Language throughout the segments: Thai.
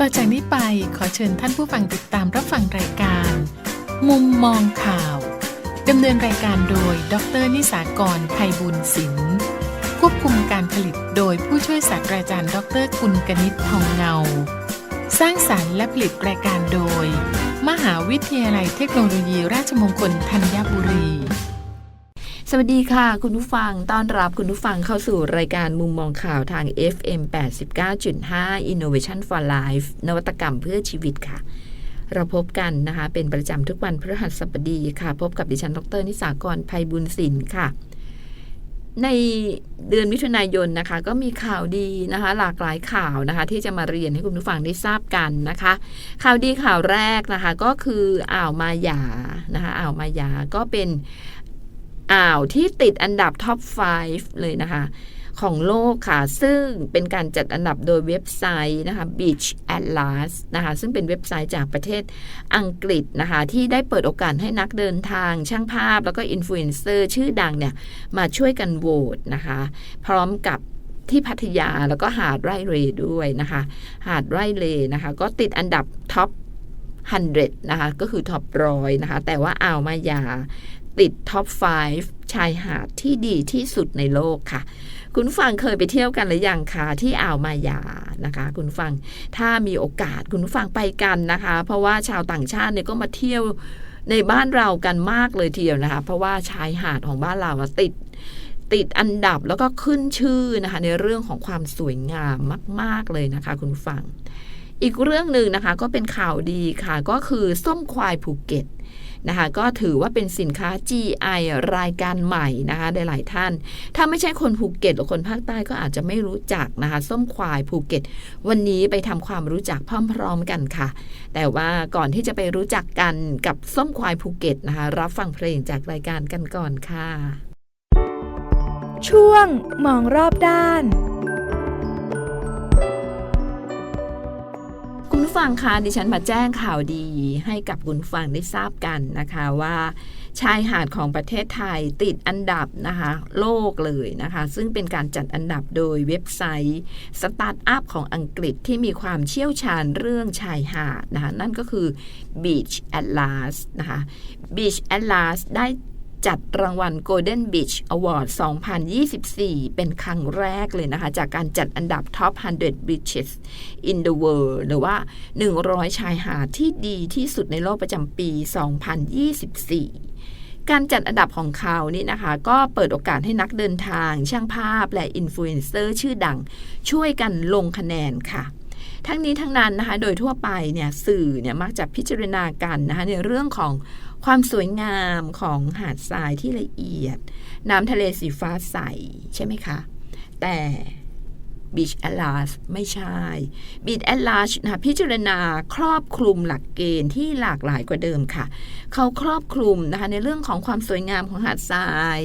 ต่อจากนี้ไปขอเชิญท่านผู้ฟังติดตามรับฟังรายการ มุมมองข่าวดำเนินรายการโดย ดรนิสากรไพบุญศิลป์ควบคุมการผลิตโดยผู้ช่วยศาสตราจารย์ ดรกุลกนิษฐ์ทองเงา สร้างสารรค์และผลิตรายการโดย มหาวิทยาลัยเทคโนโลยีราชมงคลธัญบุรี สวัสดีค่ะ คุณผู้ฟังต้อนรับคุณผู้ฟังเข้าสู่รายการมุมมองข่าวทาง FM 89.5 Innovation for Life นวัตกรรมเพื่อชีวิตค่ะ เราพบกันนะคะ เป็นประจำทุกวันพฤหัสบดีค่ะ พบกับดิฉันดรนิสากรภัยบุญศิลป์ค่ะ ในเดือนมิถุนายนนะคะ ก็มีข่าวดีนะคะ หลากหลายข่าวนะคะ ที่จะมาเรียนให้คุณผู้ฟังได้ทราบกันนะคะ ข่าวดีข่าวแรกนะคะ ก็คืออ่าวมาหยานะคะอ่าวมาหยาก็เป็น อ่าวที่ติดอันดับท็อป 5 เลยนะคะ ของโลกค่ะ ซึ่งเป็นการจัดอันดับโดยเว็บไซต์นะคะ Beach Atlas นะคะ ซึ่งเป็นเว็บไซต์จากประเทศอังกฤษนะคะ ที่ได้เปิดโอกาสให้นักเดินทาง ช่างภาพแล้วก็อินฟลูเอนเซอร์ชื่อดังเนี่ย มาช่วยกันโหวตนะคะ พร้อมกับที่พัทยาแล้วก็หาดไร่เลด้วยนะคะ หาดไร่เลนะคะ ก็ติดอันดับท็อป100 นะคะ ก็คือท็อปร้อยนะคะ แต่ว่าอ่าวมายา ติดท็อป 5 ชายหาดที่ดีที่สุดในโลกค่ะ คุณฟังเคยไปเที่ยวกันหรือยังคะที่อ่าวมายานะคะ คุณฟังถ้ามีโอกาสคุณฟังไปกันนะคะ เพราะว่าชาวต่างชาติเนี่ยก็มาเที่ยวในบ้านเรากันมากเลยทีเดียวนะคะ เพราะว่าชายหาดของบ้านเราติดติดอันดับแล้วก็ขึ้นชื่อนะคะ ในเรื่องของความสวยงามมาก ๆ เลยนะคะ คุณฟัง อีกเรื่องหนึ่งนะคะ ก็เป็นข่าวดีค่ะ ก็คือส้มควายภูเก็ต นะคะก็ถือว่าเป็นสินค้า GI รายการใหม่นะคะหลายๆท่าน ถ้าไม่ใช่คนภูเก็ตหรือคนภาคใต้ก็อาจจะไม่รู้จักนะคะส้มควายภูเก็ต วันนี้ไปทำความรู้จักพร้อมๆกันค่ะ แต่ว่าก่อนที่จะไปรู้จักกันกับส้มควายภูเก็ตนะคะรับฟังเพลงจากรายการกันก่อนค่ะ ช่วงมองรอบด้าน ฟังคะดิฉันมาแจ้งข่าวดีให้กับคุณฟังได้ทราบกันนะคะว่า ชายหาดของประเทศไทยติดอันดับนะคะโลกเลยนะคะ ซึ่งเป็นการจัดอันดับโดยเว็บไซต์สตาร์ทอัพของอังกฤษที่มีความเชี่ยวชาญเรื่องชายหาดนะคะนั่นก็คือ Beach Atlas นะคะ Beach Atlas ได้ จัดรางวัล Golden Beach Award 2024 เป็นครั้งแรกเลยนะคะ จากการจัดอันดับ Top 100 Beaches in the World หรือว่า 100 ชายหาดที่ดีที่สุดในโลกประจำปี 2024การจัดอันดับของเขานี่นะคะ ก็เปิดโอกาสให้นักเดินทาง ช่างภาพและอินฟลูเอนเซอร์ชื่อดัง ช่วยกันลงคะแนนค่ะ ทั้งนี้ทั้งนั้นนะคะ โดยทั่วไปเนี่ยสื่อเนี่ยมักจะพิจารณากันนะคะในเรื่องของ ความสวยงามของหาดทรายที่ละเอียด น้ำทะเลสีฟ้าใส ใช่ไหมคะ แต่ Beach Atlas ไม่ใช่ Beach Atlas นะพิจารณาครอบคลุมหลักเกณฑ์ที่หลากหลายกว่าเดิมค่ะ เขาครอบคลุมนะคะในเรื่องของความสวยงามของหาดทราย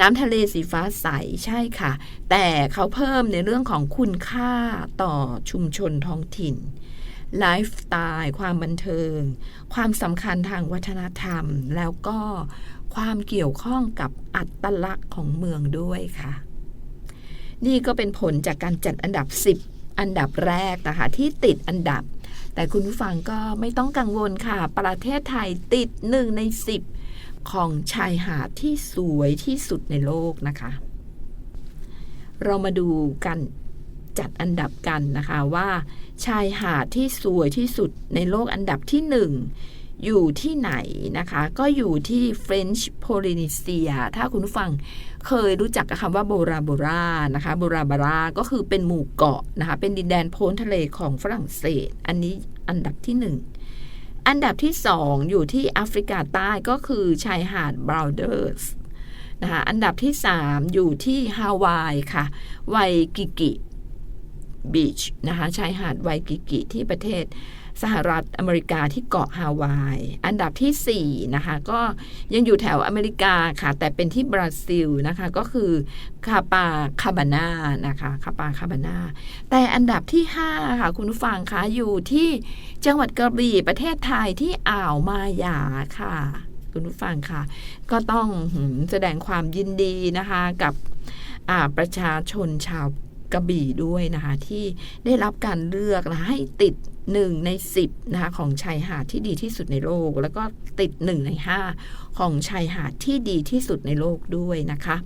น้ำทะเลสีฟ้าใสใช่ค่ะ แต่เขาเพิ่มในเรื่องของคุณค่าต่อชุมชนท้องถิ่น ไลฟ์สไตล์ความบันเทิง ความสำคัญทางวัฒนธรรม แล้วก็ความเกี่ยวข้องกับอัตลักษณ์ของเมืองด้วยค่ะ นี่ก็เป็นผลจากการจัดอันดับ 10 อันดับแรกนะคะที่ติดอันดับ แต่คุณผู้ฟังก็ไม่ต้องกังวลค่ะ ประเทศไทยติดหนึ่งใน 10 ของชายหาดที่สวยที่สุดในโลกนะคะ เรามาดูกันจัดอันดับกันนะคะว่าชายหาดที่สวยที่สุดในโลกอันดับที่หนึ่งอยู่ที่ไหนนะคะ ก็อยู่ที่ French Polynesia ถ้าคุณผู้ฟังเคยรู้จักคำว่าโบราโบรานะคะโบราบาราก็คือเป็นหมู่เกาะนะคะ เป็นดินแดนโพ้นทะเลของฝรั่งเศส อันนี้อันดับที่หนึ่งอันดับที่สองอยู่ที่แอฟริกาใต้ก็คือชายหาดบราวเดอร์สนะคะอันดับที่สามอยู่ที่ฮาวายค่ะไวกิกิ บีชนะคะชายหาดไวกิกิที่ประเทศสหรัฐอเมริกาที่เกาะฮาวาย อันดับที่ 4 นะคะ ก็ยังอยู่แถวอเมริกาค่ะ แต่เป็นที่บราซิลนะคะ ก็คือคาปาคาบานานะคะคาปาคาบานาแต่อันดับที่ 5 ค่ะ คุณผู้ฟังคะอยู่ที่จังหวัดกระบี่ประเทศไทยที่อ่าวมายาค่ะ คุณผู้ฟังค่ะ ก็ต้องแสดงความยินดีนะคะกับประชาชนชาว กระบี่ด้วยนะคะที่ได้รับการเลือกนะะให้ติดหนึ่งในสิบนะคะของชายหาดที่ดีที่สุดในโลก แล้วก็ติดหนึ่งในห้าของชายหาดที่ดีที่สุดในโลกด้วยนะคะ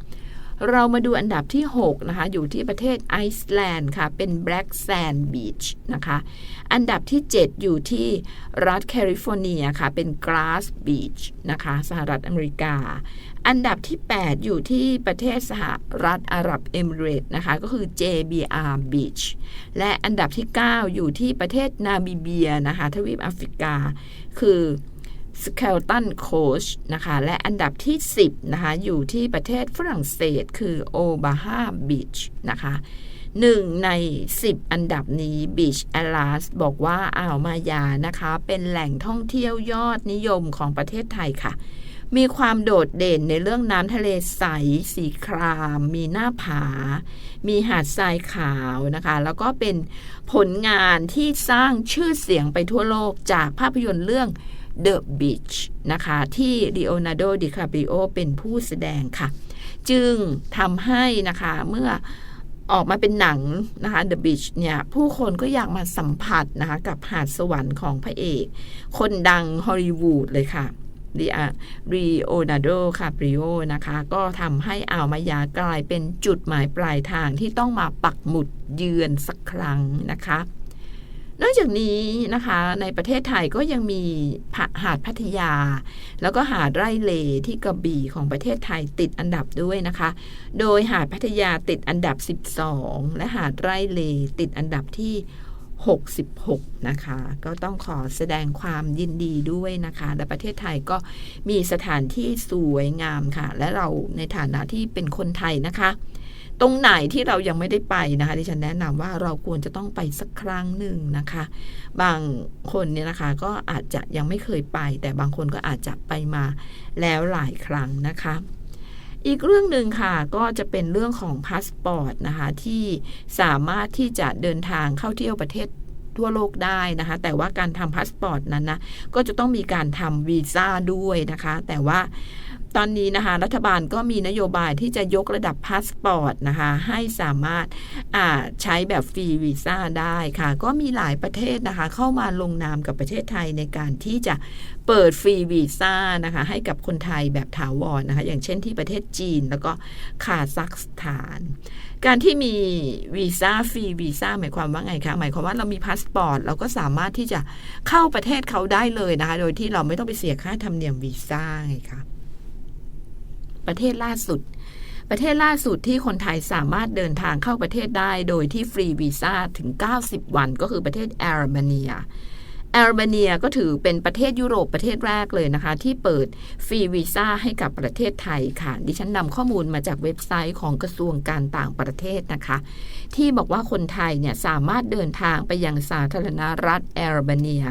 เรามาดูอันดับที่ 6 นะคะ อยู่ที่ประเทศไอซ์แลนด์ค่ะ เป็น Black Sand Beach นะคะ อันดับที่ 7 อยู่ที่รัฐแคลิฟอร์เนียค่ะ เป็น Grass Beach นะคะ สหรัฐอเมริกา อันดับที่ 8 อยู่ที่ประเทศสหรัฐอาหรับเอมิเรต์นะคะ ก็คือ JBR Beach และอันดับที่ 9 อยู่ที่ประเทศนามิเบียนะคะทวีปแอฟริกา คือสเคลตันโคชนะคะ และอันดับที่ 10นะคะอยู่ที่ประเทศฝรั่งเศสคือโอบาฮาบีชนะคะหนึ่งใน 10 อันดับนี้บีชแอล a สบอกว่าอ่าวมายานะคะ เป็นแหล่งท่องเที่ยวยอดนิยมของประเทศไทยค่ะ มีความโดดเด่นในเรื่องน้ำทะเลใสสีคราม มีหน้าผา มีหาดทรายขาวนะคะ แล้วก็เป็นผลงานที่สร้างชื่อเสียงไปทั่วโลกจากภาพยนตร์เรื่อง The Beach นะคะ ที่ Leonardo DiCaprio เป็นผู้แสดงค่ะ จึงทำให้นะคะเมื่อออกมาเป็นหนังนะคะ The Beach เนี่ยผู้คนก็อยากมาสัมผัสนะคะกับหาดสวรรค์ของพระเอก คนดังฮอลลีวูดเลยค่ะ ดิอารีโอนาโดคาปริโอนะคะ ก็ทำให้อ่าวมายากลายเป็นจุดหมายปลายทางที่ต้องมาปักหมุดเยือนสักครั้งนะคะ นอกจากนี้นะคะในประเทศไทยก็ยังมีหาดพัทยา แล้วก็หาดไร่เลที่กระบี่ของประเทศไทยติดอันดับด้วยนะคะ โดยหาดพัทยาติดอันดับ 12 และหาดไร่เลติดอันดับที่ 66 นะคะ ก็ต้องขอแสดงความยินดีด้วยนะคะ และประเทศไทยก็มีสถานที่สวยงามค่ะ และเราในฐานะที่เป็นคนไทยนะคะ ตรงไหนที่เรายังไม่ได้ไปนะคะที่ฉันแนะนำว่าเราควรจะต้องไปสักครั้งหนึ่งนะคะ บางคนเนี่ยนะคะก็อาจจะยังไม่เคยไป แต่บางคนก็อาจจะไปมาแล้วหลายครั้งนะคะ อีกเรื่องหนึ่งค่ะก็จะเป็นเรื่องของพาสปอร์ตนะคะที่สามารถที่จะเดินทางเข้าเที่ยวประเทศทั่วโลกได้นะคะ แต่ว่าการทำพาสปอร์ตนั้นนะก็จะต้องมีการทำวีซ่าด้วยนะคะ แต่ว่า ตอนนี้นะคะ รัฐบาลก็มีนโยบายที่จะยกระดับพาสปอร์ตนะคะให้สามารถใช้แบบฟรีวีซ่าได้ค่ะ ก็มีหลายประเทศนะคะ เข้ามาลงนามกับประเทศไทยในการที่จะเปิดฟรีวีซ่านะคะ ให้กับคนไทยแบบถาวรนนะคะ อย่างเช่นที่ประเทศจีนแล้วก็คาซัคสถาน การที่มีวีซ่าฟรีวีซ่าหมายความว่าไงคะหมายความว่าเรามีพาสปอร์ตเราก็สามารถที่จะเข้าประเทศเขาได้เลยนะคะ โดยที่เราไม่ต้องไปเสียค่าธรรมเนียมวีซ่าไงคะ ประเทศล่าสุด ประเทศล่าสุดที่คนไทยสามารถเดินทางเข้าประเทศได้ โดยที่ฟรีวีซ่าถึง 90 วันก็คือประเทศแอร์เมเนีย แอร์เมเนียก็ถือเป็นประเทศยุโรปประเทศแรกเลยนะคะ ที่เปิดฟรีวีซ่าให้กับประเทศไทยค่ะ ดิฉันนำข้อมูลมาจากเว็บไซต์ของกระทรวงการต่างประเทศนะคะ ที่บอกว่าคนไทยเนี่ยสามารถเดินทางไปยังสาธารณรัฐแอร์เมเนีย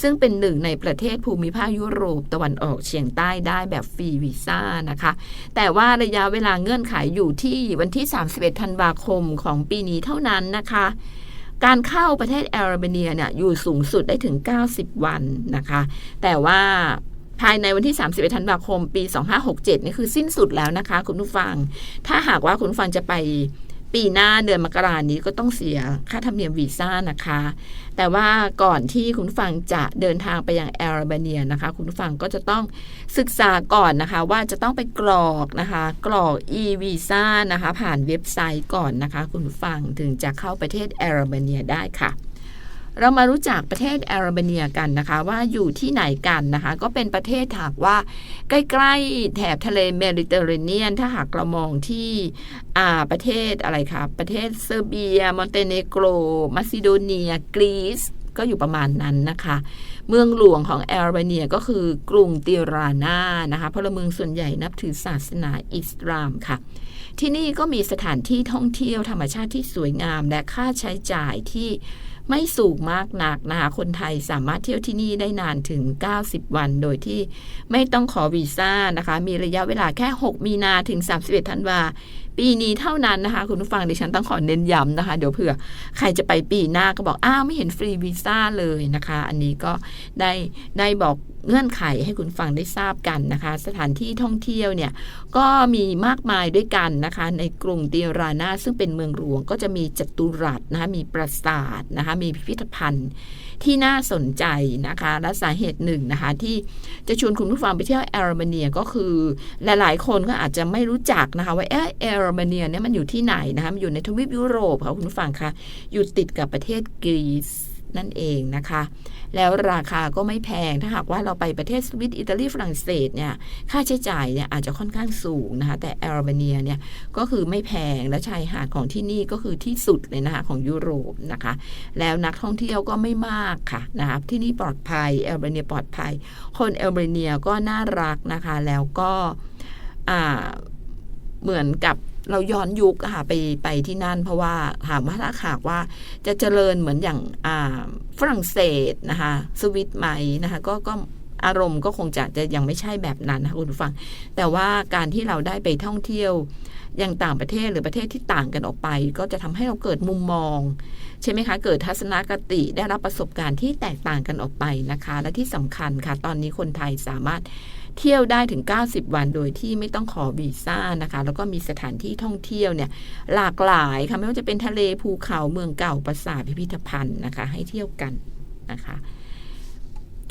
ซึ่งเป็นหนึ่งในประเทศภูมิภาคยุโรปตะวันออกเฉียงใต้ได้แบบฟรีวีซ่านะคะ แต่ว่าระยะเวลาเงื่อนไขยอยู่ที่วันที่ 31 ธันวาคมของปีนี้เท่านั้นนะคะ การเข้าประเทศแอร์เบเนียเนี่ยอยู่สูงสุดได้ถึง 90 วันนะคะ แต่ว่าภายในวันที่ 31 ธันวาคม ปี 2567 นี่คือสิ้นสุดแล้วนะคะ คุณผู้ฟัง ถ้าหากว่าคุณฟังจะไป ปีหน้าเดือนมกรานี้ก็ต้องเสียค่าธรรมเนียมวีซ่านะคะ แต่ว่าก่อนที่คุณฟังจะเดินทางไปยังแอร์เบเนียนะคะ คุณฟังก็จะต้องศึกษาก่อนนะคะ ว่าจะต้องไปกรอกนะคะ กรอก e วีซ่านะคะ ผ่านเว็บไซต์ก่อนนะคะ คุณฟังถึงจะเข้าประเทศแอร์เบเนียได้ค่ะ เรามารู้จักประเทศแอร์เบเนียกันนะคะ ว่าอยู่ที่ไหนกันนะคะ ก็เป็นประเทศถากว่า ใกล้ๆแถบทะเลเมดิเตอร์เรเนียน ถ้าหากเรามองที่ประเทศอะไรคะประเทศเซอร์เบีย มอนเตเนโกรมาซิโดเนีย กรีซก็อยู่ประมาณนั้นนะคะ เมืองหลวงของแอร์เบเนียก็คือกรุงติรานานะคะพลเมืองส่วนใหญ่นับถือศาสนาอิสลามค่ะ ที่นี่ก็มีสถานที่ท่องเที่ยวธรรมชาติที่สวยงาม และค่าใช้จ่ายที่ ไม่สูงมากนักนะคะคนไทยสามารถเที่ยวที่นี่ได้นานถึง 90 วัน โดยที่ไม่ต้องขอวีซ่านะคะ มีระยะเวลาแค่ 6 มีนาถึง 31 ธันวาปีนี้เท่านั้นนะคะ คุณผู้ฟังดิฉันต้องขอเน้นย้ำนะคะ เดี๋ยวเผื่อใครจะไปปีหน้าก็บอก อ้าว ไม่เห็นฟรีวีซ่าเลยนะคะ อันนี้ก็ได้ได้บอกเงื่อนไขให้คุณฟังได้ทราบกันนะคะ สถานที่ท่องเที่ยวเนี่ยก็มีมากมายด้วยกันนะคะ ในกรุงเตียรานาซึ่งเป็นเมืองหลวงก็จะมีจัตุรัสนะคะมีปราสาทนะคะมีพิพิธภัณฑ์ที่น่าสนใจนะคะ และสาเหตุหนึ่งนะคะ ที่จะชวนคุณผู้ฟังไปเที่ยวแอลเมเนียก็คือ หลาย ๆ คนก็อาจจะไม่รู้จักนะคะ ว่าเออแอลเมเนียเนี่ยมันอยู่ที่ไหนนะคะมันอยู่ในทวีปยุโรปค่ะคุณผู้ฟังคะอยู่ติดกับประเทศกรีซ นั่นเองนะคะ แล้วราคาก็ไม่แพงถ้าหากว่าเราไปประเทศสวิตอิตาลีฝรั่งเศสเนี่ยค่าใช้จ่ายเนี่ยอาจจะค่อนข้างสูงนะคะ แต่แอลเบเนียเนี่ยก็คือไม่แพงและชายหาดของที่นี่ก็คือที่สุดเลยนะคะของยุโรปนะคะ แล้วนักท่องเที่ยวก็ไม่มากค่ะนะคะที่นี่ปลอดภัยแอลเบเนียปลอดภัย คนแอลเบเนียก็น่ารักนะคะ แล้วก็เหมือนกับ เราย้อนยุคอะค่ะไปไปที่นั่น เพราะว่าหากว่าถ้าหากว่าจะเจริญเหมือนอย่างฝรั่งเศสนะคะสวิตไหมนะคะก็ก็อารมณ์ก็คงจะจะยังไม่ใช่แบบนั้นนะคุณผู้ฟัง แต่ว่าการที่เราได้ไปท่องเที่ยว อยังต่างประเทศหรือประเทศที่ต่างกันออกไป ก็จะทำให้เราเกิดมุมมอง ใช่ไหมคะ เกิดทัศนคติได้รับประสบการณ์ที่แตกต่างกันออกไปนะคะ และที่สำคัญค่ะ ตอนนี้คนไทยสามารถเที่ยวได้ถึง 90 วันโดยที่ไม่ต้องขอวีซ่านะคะ แล้วก็มีสถานที่ท่องเที่ยวเนี่ยหลากหลายค่ะไม่ว่าจะเป็นทะเลภูเขาเมืองเก่าปราสาทพิพิธภัณฑ์นะคะ ให้เที่ยวกันนะคะ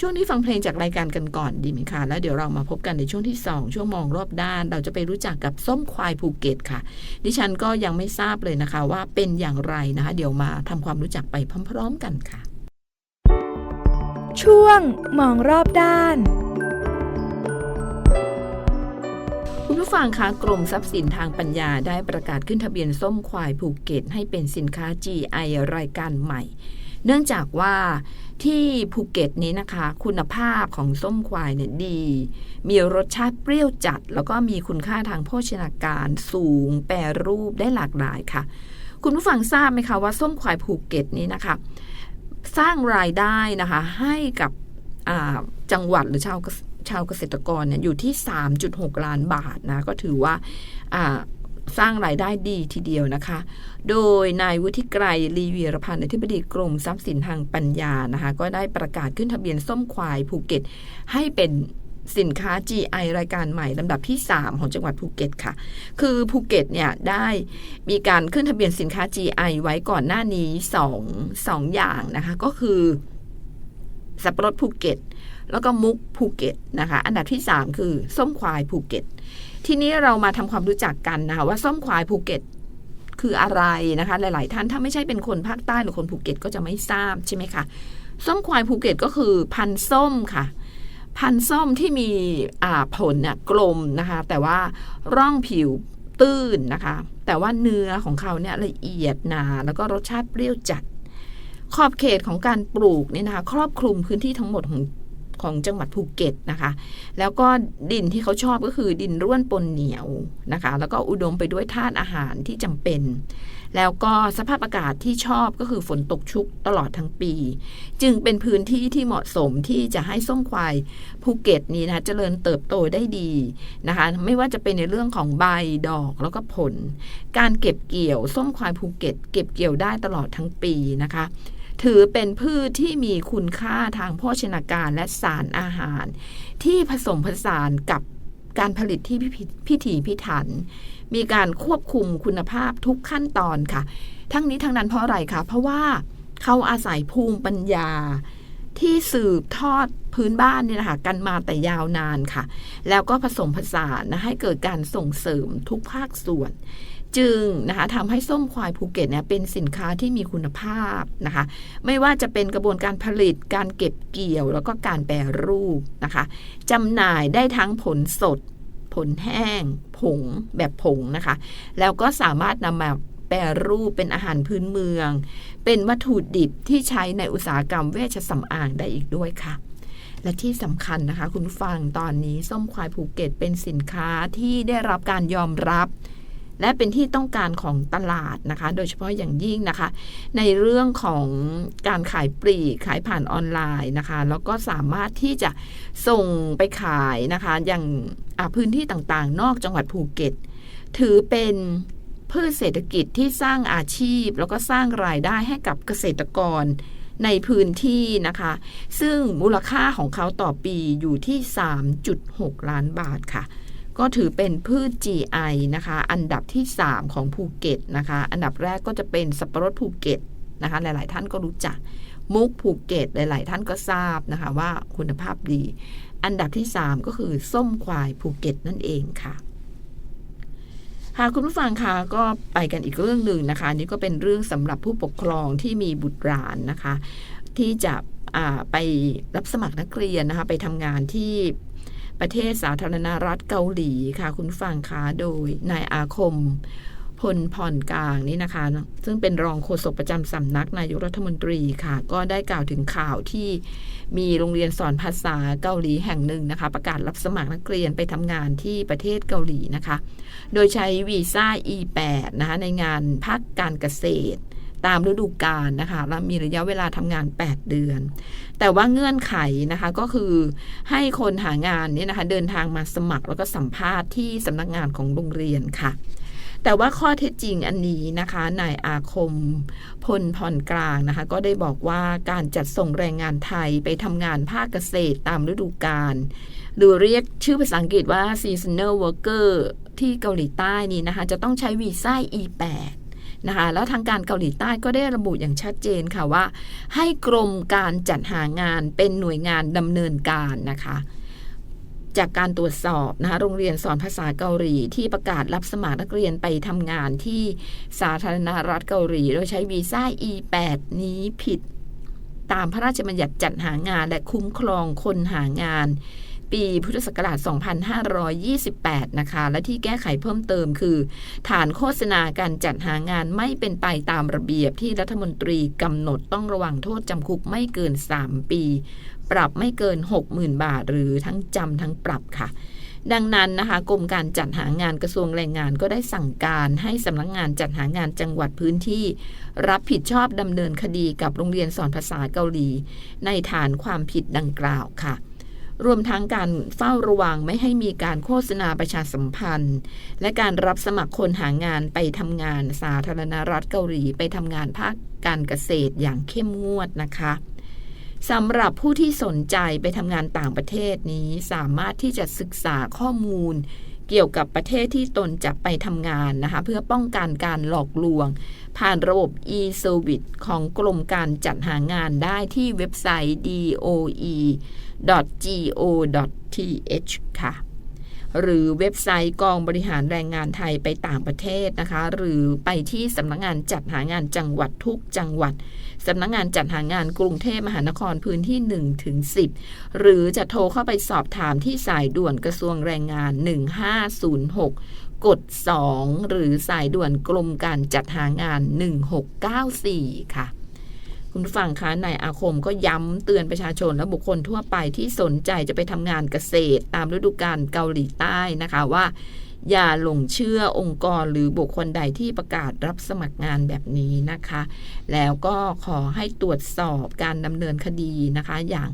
ช่วงนี้ฟังเพลงจากรายการกันก่อนดีไหมคะแล้วเดี๋ยวเรามาพบกันในช่วงที่ 2 ช่วงมองรอบด้าน เราจะไปรู้จักกับส้มควายภูเก็ตค่ะ ดิฉันก็ยังไม่ทราบเลยนะคะ ว่าเป็นอย่างไรนะคะ เดี๋ยวมาทำความรู้จักไปพร้อม ๆ กันค่ะ ช่วงมองรอบด้านคุณผู้ฟังคะกรมทรัพย์สินทางปัญญาได้ประกาศขึ้นทะเบียนส้มควายภูเก็ต ให้เป็นสินค้า GI รายการใหม่ เนื่องจากว่าที่ภูเก็ตนี้นะคะ คุณภาพของส้มควายเนี่ยดี มีรสชาติเปรี้ยวจัด แล้วก็มีคุณค่าทางโภชนาการสูง แปรรูปได้หลากหลายค่ะ คุณผู้ฟังทราบไหมคะว่าส้มควายภูเก็ตนี้นะคะ สร้างรายได้นะคะให้กับจังหวัดหรือชาวชาวเกษตรกรเนี่ยอยู่ที่ 3.6 ล้านบาทนะก็ถือว่า สร้างรายได้ดีทีเดียวนะคะ โดยนายวุฒิไกรลีวีรพันธ์อธิบดีกรมทรัพย์สินทางปัญญานะคะ ก็ได้ประกาศขึ้นทะเบียนส้มควายภูเก็ต ให้เป็นสินค้า GI รายการใหม่ลำดับที่ 3 ของจังหวัดภูเก็ตค่ะ คือภูเก็ตเนี่ยได้มีการขึ้นทะเบียนสินค้า GI ไว้ก่อนหน้านี้2 2อย่างนะคะ ก็คือสับปะรดภูเก็ต แล้วก็มุกภูเก็ตนะคะ อันดับที่ 3 คือส้มควายภูเก็ต ทีนี้เรามาทำความรู้จักกันนะคะว่าส้มควายภูเก็ตคืออะไรนะคะ หลาย ๆ ท่านถ้าไม่ใช่เป็นคนภาคใต้หรือคนภูเก็ตก็จะไม่ทราบใช่ไหมคะส้มควายภูเก็ตก็คือพันธุ์ส้มค่ะ พันธุ์ส้มที่มีผลเนี่ยกลมนะคะ แต่ว่าร่องผิวตื้นนะคะ แต่ว่าเนื้อของเขาเนี่ยละเอียดหนา แล้วก็รสชาติเปรี้ยวจัด ขอบเขตของการปลูกเนี่ยนะคะ ครอบคลุมพื้นที่ทั้งหมดของ ของจังหวัดภูเก็ตนะคะ แล้วก็ดินที่เขาชอบก็คือดินร่วนปนเหนียวนะคะ แล้วก็อุดมไปด้วยธาตุอาหารที่จำเป็น แล้วก็สภาพอากาศที่ชอบก็คือฝนตกชุกตลอดทั้งปี จึงเป็นพื้นที่ที่เหมาะสมที่จะให้ส้มควายภูเก็ตนี้นะคะเจริญเติบโตได้ดีนะคะ ไม่ว่าจะเป็นในเรื่องของใบดอกแล้วก็ผล การเก็บเกี่ยวส้มควายภูเก็ต เก็บเกี่ยวได้ตลอดทั้งปีนะคะ ถือเป็นพืชที่มีคุณค่าทางโภชนาการและสารอาหาร ที่ผสมผสานกับการผลิตที่พิถีพิถัน มีการควบคุมคุณภาพทุกขั้นตอนค่ะ ทั้งนี้ทั้งนั้นเพราะอะไรคะเพราะว่าเขาอาศัยภูมิปัญญาที่สืบทอดพื้นบ้านเนี่ยนะคะกันมาแต่ยาวนานค่ะ แล้วก็ผสมผสานนะให้เกิดการส่งเสริมทุกภาคส่วน จึงนะคะทำให้ส้มควายภูเก็ตเนี่ยเป็นสินค้าที่มีคุณภาพนะคะ ไม่ว่าจะเป็นกระบวนการผลิตการเก็บเกี่ยว แล้วก็การแปรรูปนะคะจำหน่ายได้ทั้งผลสด ผลแห้ง ผงแบบผงนะคะ แล้วก็สามารถนำมาแปรรูปเป็นอาหารพื้นเมือง เป็นวัตถุดิบที่ใช้ในอุตสาหกรรมเวชสำอางได้อีกด้วยค่ะ และที่สำคัญนะคะ คุณฟังตอนนี้ส้มควายภูเก็ตเป็นสินค้าที่ได้รับการยอมรับ และเป็นที่ต้องการของตลาดนะคะ โดยเฉพาะอย่างยิ่งนะคะ ในเรื่องของการขายปลีกขายผ่านออนไลน์นะคะ แล้วก็สามารถที่จะส่งไปขายนะคะ อย่างพื้นที่ต่างๆ นอกจังหวัดภูเก็ต ถือเป็นพืชเศรษฐกิจที่สร้างอาชีพ แล้วก็สร้างรายได้ให้กับเกษตรกรในพื้นที่นะคะ ซึ่งมูลค่าของเขาต่อปีอยู่ที่ 3.6 ล้านบาทค่ะ ก็ถือเป็นพืช GI นะคะ อันดับที่ 3 ของภูเก็ตนะคะ อันดับแรกก็จะเป็นสับปะรดภูเก็ตนะคะ หลาย ๆ ท่านก็รู้จัก มุกภูเก็ตหลาย ๆ ท่านก็ทราบนะคะว่าคุณภาพดี อันดับที่ 3 ก็คือส้มควายภูเก็ตนั่นเองค่ะค่ะคุณผู้ฟังคะก็ไปกันอีกเรื่องหนึ่งนะคะนี่ก็เป็นเรื่องสำหรับผู้ปกครองที่มีบุตรหลานนะคะ ที่จะไปรับสมัครนักเรียนนะคะ ไปทำงานที่ ประเทศสาธารณรัฐเกาหลีค่ะคุณฟังคะโดยนายอาคมพลพรกลางนี่นะคะ ซึ่งเป็นรองโฆษกประจำสำนักนายกรัฐมนตรีค่ะ ก็ได้กล่าวถึงข่าวที่มีโรงเรียนสอนภาษาเกาหลีแห่งหนึ่งนะคะ ประกาศรับสมัครนักเรียนไปทำงานที่ประเทศเกาหลีนะคะ โดยใช้วีซ่า E8 นะคะในงานภาคการเกษตร ตามฤดูกาลนะคะและมีระยะเวลาทำงาน 8 เดือน แต่ว่าเงื่อนไขนะคะก็คือให้คนหางานเนี่ยนะคะเดินทางมาสมัครแล้วก็สัมภาษณ์ที่สำนักงานของโรงเรียนค่ะแต่ว่าข้อเท็จจริงอันนี้นะคะนายอาคมพลพรกลางนะคะ ก็ได้บอกว่าการจัดส่งแรงงานไทยไปทำงานภาคเกษตรตามฤดูกาลหรือเรียกชื่อภาษาอังกฤษว่า seasonal worker ที่เกาหลีใต้นี่นะคะ จะต้องใช้วีซ่า E8 นะคะแล้วทางการเกาหลีใต้ก็ได้ระบุอย่างชัดเจนค่ะว่า ให้กรมการจัดหางานเป็นหน่วยงานดำเนินการนะคะจากการตรวจสอบนะคะโรงเรียนสอนภาษาเกาหลีที่ประกาศรับสมัครนักเรียนไปทำงานที่สาธารณรัฐเกาหลี โดยใช้วีซ่า E8 นี้ผิด ตามพระราชบัญญัติจัดหางานและคุ้มครองคนหางาน ปีพุทธศักราช 2528 นะคะ และที่แก้ไขเพิ่มเติมคือ ฐานโฆษณาการจัดหางานไม่เป็นไปตามระเบียบที่รัฐมนตรีกำหนดต้องระวังโทษจำคุกไม่เกิน 3 ปี ปรับไม่เกิน 60,000 บาท หรือทั้งจำทั้งปรับค่ะดังนั้นนะคะกรมการจัดหางานกระทรวงแรงงานก็ได้สั่งการให้สำนักงงานจัดหางานจังหวัดพื้นที่ รับผิดชอบดำเนินคดีกับโรงเรียนสอนภาษาเกาหลี ในฐานความผิดดังกล่าวค่ะ รวมทั้งการเฝ้าระวังไม่ให้มีการโฆษณาประชาสัมพันธ์ และการรับสมัครคนหางานไปทำงานสาธารณรัฐเกาหลีไปทำงานภาคการเกษตรอย่างเข้มงวดนะคะสำหรับผู้ที่สนใจไปทำงานต่างประเทศนี้สามารถที่จะศึกษาข้อมูล เกี่ยวกับประเทศที่ตนจะไปทำงานนะคะ เพื่อป้องกันการหลอกลวง ผ่านระบบ e-service ของกรมการจัดหางานได้ที่เว็บไซต์ doe go.th ค่ะ หรือเว็บไซต์กองบริหารแรงงานไทยไปต่างประเทศนะคะ หรือไปที่สำนักงงานจัดหางานจังหวัดทุกจังหวัดสำนักงงานจัดหางานกรุงเทพมหานครพื้นที่1ถึง10 หรือจะโทรเข้าไปสอบถามที่สายด่วนกระทรวงแรงงาน 1506 กด 2 หรือสายด่วนกรมการจัดหางาน 1694 ค่ะ คุณผู้ฟังคะนายอาคมก็ย้ำเตือนประชาชนและบุคคลทั่วไปที่สนใจจะไปทำงานเกษตร ตามฤดูกาลเกาหลีใต้นะคะว่า อย่าหลงเชื่อองค์กรหรือบุคคลใดที่ประกาศรับสมัครงานแบบนี้นะคะ แล้วก็ขอให้ตรวจสอบการดำเนินคดีนะคะ อย่าง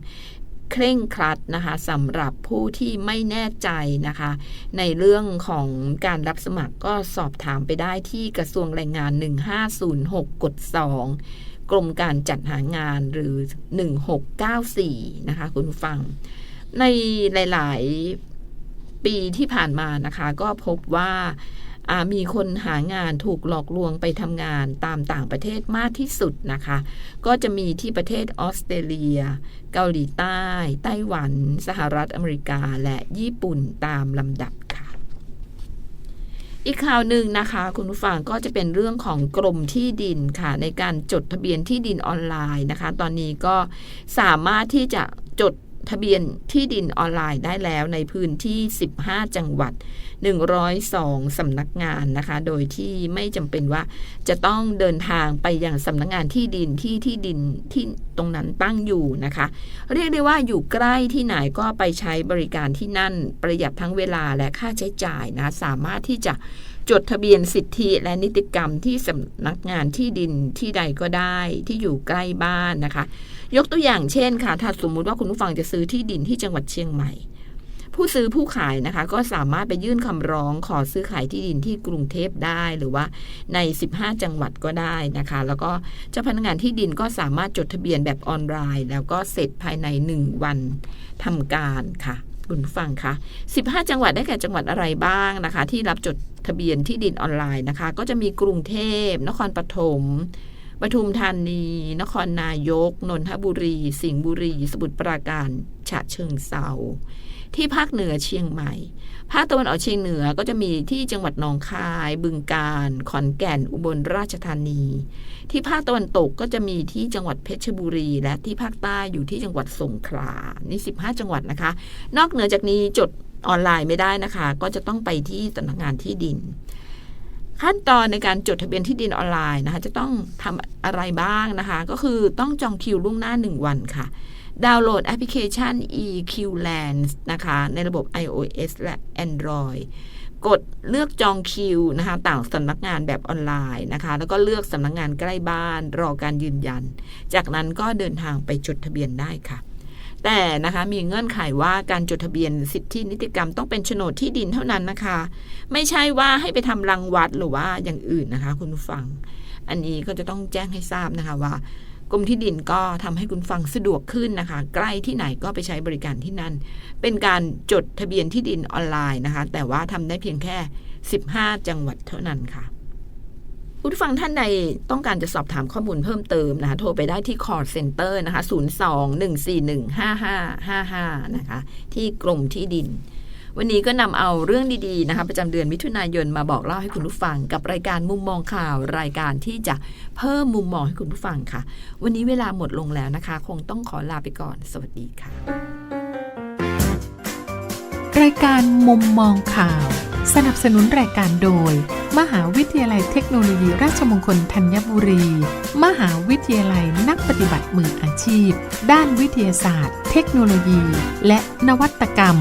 เคร่งครัดนะคะสำหรับผู้ที่ไม่แน่ใจนะคะ ในเรื่องของการรับสมัครก็สอบถามไปได้ที่กระทรวงแรงงาน 1506กด2กรมการจัดหางานหรือ 1694 นะคะคุณผู้ฟัง ในหลาย ๆ ปีที่ผ่านมานะคะ ก็พบว่ามีคนหางานถูกหลอกลวงไปทำงานตามต่างประเทศมากที่สุดนะคะ ก็จะมีที่ประเทศออสเตรเลีย เกาหลีใต้ ไต้หวัน สหรัฐอเมริกาและญี่ปุ่นตามลำดับ อีกข่าวหนึ่งนะคะ คุณผู้ฟังก็จะเป็นเรื่องของกรมที่ดินค่ะ ในการจดทะเบียนที่ดินออนไลน์นะคะ ตอนนี้ก็สามารถที่จะจด ทะเบียนที่ดินออนไลน์ได้แล้วในพื้นที่ 15 จังหวัด 102 สำนักงานนะคะ โดยที่ไม่จำเป็นว่าจะต้องเดินทางไปยังสำนักงานที่ดินที่ที่ดินที่ตรงนั้นตั้งอยู่นะคะ เรียกได้ว่าอยู่ใกล้ที่ไหนก็ไปใช้บริการที่นั่นประหยัดทั้งเวลาและค่าใช้จ่ายนะ สามารถที่จะ จดทะเบียนสิทธิและนิติกรรมที่สำนักงานที่ดินที่ใดก็ได้ที่อยู่ใกล้บ้านนะคะ ยกตัวอย่างเช่นค่ะ ถ้าสมมุติว่าคุณผู้ฟังจะซื้อที่ดินที่จังหวัดเชียงใหม่ ผู้ซื้อผู้ขายนะคะ ก็สามารถไปยื่นคำร้องขอซื้อขายที่ดินที่กรุงเทพได้หรือว่าใน 15 จังหวัดก็ได้นะคะ แล้วก็เจ้าพนักงานที่ดินก็สามารถจดทะเบียนแบบออนไลน์ แล้วก็เสร็จภายใน 1 วันทำการค่ะ คุณผู้ฟังคะ 15 จังหวัดได้แก่จังหวัดอะไรบ้างนะคะ ที่รับจดทะเบียนที่ดินออนไลน์นะคะ ก็จะมีกรุงเทพ นครปฐมปทุมธานี นครนายก นนทบุรี สิงห์บุรี สมุทรปราการ ฉะเชิงเซา ที่ภาคเหนือเชียงใหม่ ภาคตะวันออกเฉียงเหนือก็จะมีที่จังหวัดหนองคาย บึงกาฬขอนแก่นอุบลราชธานี ที่ภาคตะวันตกก็จะมีที่จังหวัดเพชรบุรี และที่ภาคใต้อยู่ที่จังหวัดสงขลานี่ 15 จังหวัดนะคะ นอกเหนือจากนี้จดออนไลน์ไม่ได้นะคะ ก็จะต้องไปที่สำนักงานที่ดิน ขั้นตอนในการจดทะเบียนที่ดินออนไลน์นะคะ จะต้องทำอะไรบ้างนะคะ ก็คือต้องจองคิวล่วงหน้า 1 วันค่ะ ดาวน์โหลดแอปพลิเคชัน EQlands นะคะ ในระบบ iOS และ Android กดเลือกจองคิวนะคะต่างสำนักงานแบบออนไลน์นะคะ แล้วก็เลือกสำนักงานใกล้บ้าน รอการยืนยัน จากนั้นก็เดินทางไปจดทะเบียนได้ค่ะ แต่นะคะมีเงื่อนไขว่าการจดทะเบียนสิทธินิติกรรมต้องเป็นโฉนดที่ดินเท่านั้นนะคะ ไม่ใช่ว่าให้ไปทำรังวัดหรือว่าอย่างอื่นนะคะ คุณผู้ฟัง อันนี้ก็จะต้องแจ้งให้ทราบนะคะว่ากรมที่ดินก็ทำให้คุณฟังสะดวกขึ้นนะคะ ใกล้ที่ไหนก็ไปใช้บริการที่นั่น เป็นการจดทะเบียนที่ดินออนไลน์นะคะ แต่ว่าทำได้เพียงแค่ 15 จังหวัดเท่านั้นค่ะ ผู้ฟังท่านใดต้องการจะสอบถามข้อมูลเพิ่มเติมนะคะ โทรไปได้ที่ call center นะคะ 02-141-5555 นะคะ ที่กรมที่ดิน วันนี้ก็นำเอาเรื่องดีๆนะคะ ประจำเดือนมิถุนายนมาบอกเล่าให้คุณผู้ฟัง กับรายการมุมมองข่าวรายการที่จะเพิ่มมุมมองให้คุณผู้ฟังค่ะ วันนี้เวลาหมดลงแล้วนะคะ คงต้องขอลาไปก่อน สวัสดีค่ะ รายการมุมมองข่าว สนับสนุนรายการโดย มหาวิทยาลัยเทคโนโลยีราชมงคลธัญบุรี มหาวิทยาลัยนักปฏิบัติมืออาชีพ ด้านวิทยาศาสตร์ เทคโนโลยี และนวัตกรรม